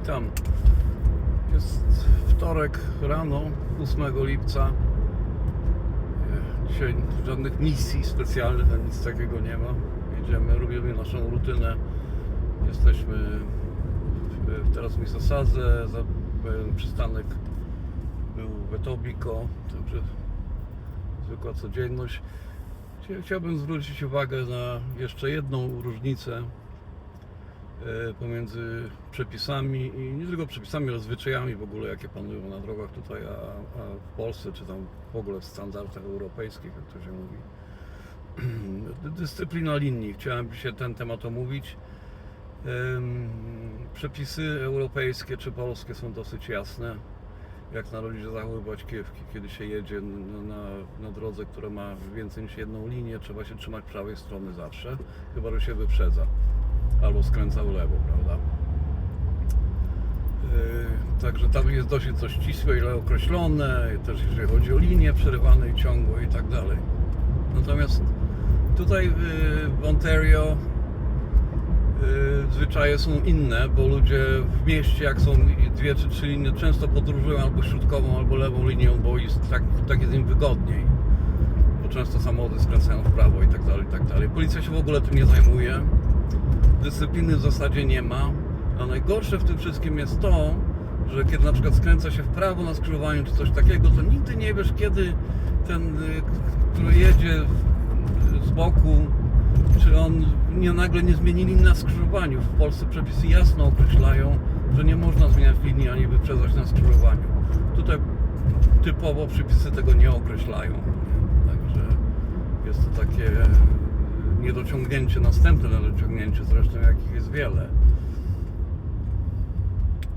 Witam. Jest wtorek rano, 8 lipca. Nie, Dzisiaj żadnych misji specjalnych, nic takiego nie ma. Jedziemy, robimy naszą rutynę. Jesteśmy w, teraz w Misosadze, za, e, przystanek był w Etobico, także zwykła codzienność. Chcia- Chciałbym zwrócić uwagę na jeszcze jedną różnicę e, pomiędzy przepisami i nie tylko przepisami, ale zwyczajami w ogóle, jakie panują na drogach tutaj, a, a w Polsce, czy tam w ogóle w standardach europejskich, jak to się mówi. Dyscyplina linii. Chciałem dzisiaj ten temat omówić. Przepisy europejskie czy polskie są dosyć jasne. Jak należy się zachowywać kiedy, kiedy się jedzie na, na, na drodze, która ma więcej niż jedną linię, trzeba się trzymać prawej strony zawsze, chyba że się wyprzedza albo skręca w lewo, prawda? Yy, Także tam jest dosyć coś ścisłe, ile określone, też jeżeli chodzi o linie przerywane i ciągłe i tak dalej. Natomiast tutaj yy, w Ontario yy, zwyczaje są inne, bo ludzie w mieście, jak są dwie czy trzy linie, często podróżują albo środkową, albo lewą linią, bo jest, tak, tak jest im wygodniej. Bo często samochody skręcają w prawo i tak dalej, i tak dalej. Policja się w ogóle tym nie zajmuje. Dyscypliny w zasadzie nie ma. A najgorsze w tym wszystkim jest to, że kiedy na przykład skręca się w prawo na skrzyżowaniu czy coś takiego, to nigdy nie wiesz kiedy ten, y, który jedzie z boku, czy on nie, nagle nie zmieni linii na skrzyżowaniu. W Polsce przepisy jasno określają, że nie można zmieniać linii ani wyprzedzać na skrzyżowaniu. Tutaj typowo przepisy tego nie określają. Także jest to takie niedociągnięcie, następne niedociągnięcie, zresztą jakich jest wiele.